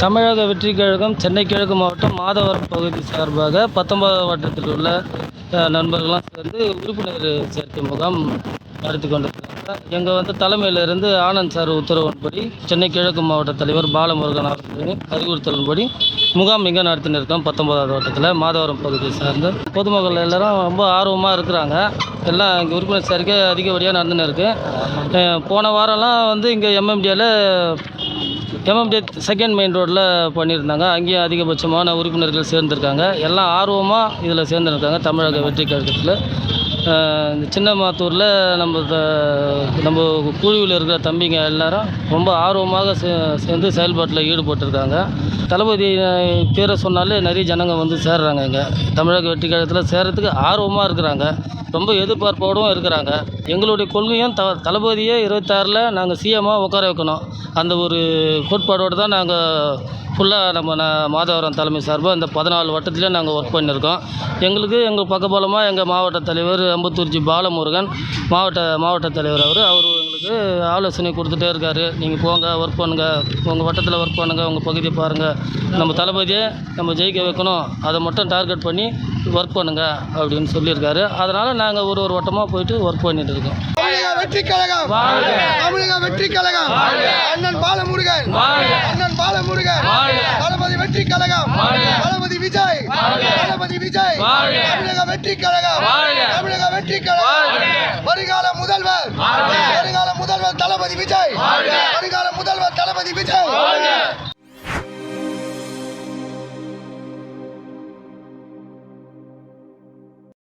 தமிழக வெற்றி கழகம் சென்னை கிழக்கு மாவட்டம் மாதவரம் பகுதி சார்பாக பத்தொன்பதாம் வட்டத்தில் உள்ள நண்பர்கள்லாம் சேர்ந்து உறுப்பினர் சேர்க்கை முகாம் நடத்தி கொண்டிருக்கிறாங்க. எங்கள் வந்து தலைமையிலிருந்து ஆனந்த் சார் உத்தரவின்படி சென்னை கிழக்கு மாவட்ட தலைவர் பாலமுருகன் அவர்களின் அறிவுறுத்தலின்படி முகாம் இங்கே நடத்தினிருக்கோம் பத்தொன்பதாவது வட்டத்தில் மாதவரம் பகுதியை சார்ந்து. பொதுமக்கள் எல்லாரும் ரொம்ப ஆர்வமாக இருக்கிறாங்க. எல்லாம் இங்கே உறுப்பினர் சேர்க்கை அதிகப்படியாக நடந்துன்னு இருக்குது போன வாரம்லாம் வந்து இங்கே எம்எம்டியில் எம்எம்டி செகண்ட் மெயின் ரோட்டில் பண்ணியிருந்தாங்க. அங்கேயும் அதிகபட்சமான உறுப்பினர்கள் சேர்ந்துருக்காங்க. எல்லாம் ஆர்வமாக இதில் சேர்ந்துருக்காங்க. தமிழக வெற்றி கழகத்தில். இந்த சின்னமாத்தூரில் நம்ம த- நம்ம குழுவில் இருக்கிற தம்பிங்க எல்லாரும் ரொம்ப ஆர்வமாக சே சேர்ந்து செயல்பாட்டில் ஈடுபட்டிருக்காங்க. தளபதி பேரை சொன்னாலே நிறைய ஜனங்கள் வந்து சேர்றாங்க இங்கே. தமிழக வெற்றி கழகத்தில் சேர்கிறதுக்கு ஆர்வமாக இருக்கிறாங்க. ரொம்ப எதிர்பார்ப்போடும் இருக்கிறாங்க. எங்களுடைய கொள்கையும் த தளபதியே இருபத்தாறில் நாங்கள் சிஎம்மாக உட்கார வைக்கணும். அந்த ஒரு கோட்பாடோடு தான் நாங்கள் ஃபுல்லாக நம்ம ந- மாதவரம் தலைமை சார்பாக இந்த பதினாலு வட்டத்தில் நாங்கள் ஒர்க் பண்ணியிருக்கோம் எங்களுக்கு எங்கள் பக்கபலமாக எங்கள் மாவட்ட தலைவர் அம்பத்தூர்ஜி பாலமுருகன் மாவட்ட மாவட்ட தலைவர் அவர் அவர் எங்களுக்கு ஆலோசனை கொடுத்துட்டே இருக்கார். நீங்கள் போங்க ஒர்க் பண்ணுங்கள் உங்கள் வட்டத்தில் ஒர்க் பண்ணுங்கள் உங்கள் பகுதியை பாருங்கள் நம்ம தளபதியை நம்ம ஜெயிக்க வைக்கணும். அதை மட்டும் டார்கெட் பண்ணி ஒர்க் பண்ணுங்க அப்படின்னு சொல்லியிருக்காரு. அதனால் நாங்கள் ஒரு ஒரு வட்டமாக போயிட்டு ஒர்க் பண்ணிட்டு இருக்கோம். வெற்றி கழகம் தமிழக வெற்றி கழகம் அண்ணன் பாலமுருகன். அண்ணன் பாலமுருகன். தளபதி வெற்றி கழகம் தளபதி விஜய். தளபதி விஜய். தமிழக வெற்றி கழகம் தமிழக வெற்றி கழகம் வருகால முதல்வர். வருகால முதல்வர் தளபதி விஜய். வருகால முதல்வர் தளபதி விஜய்.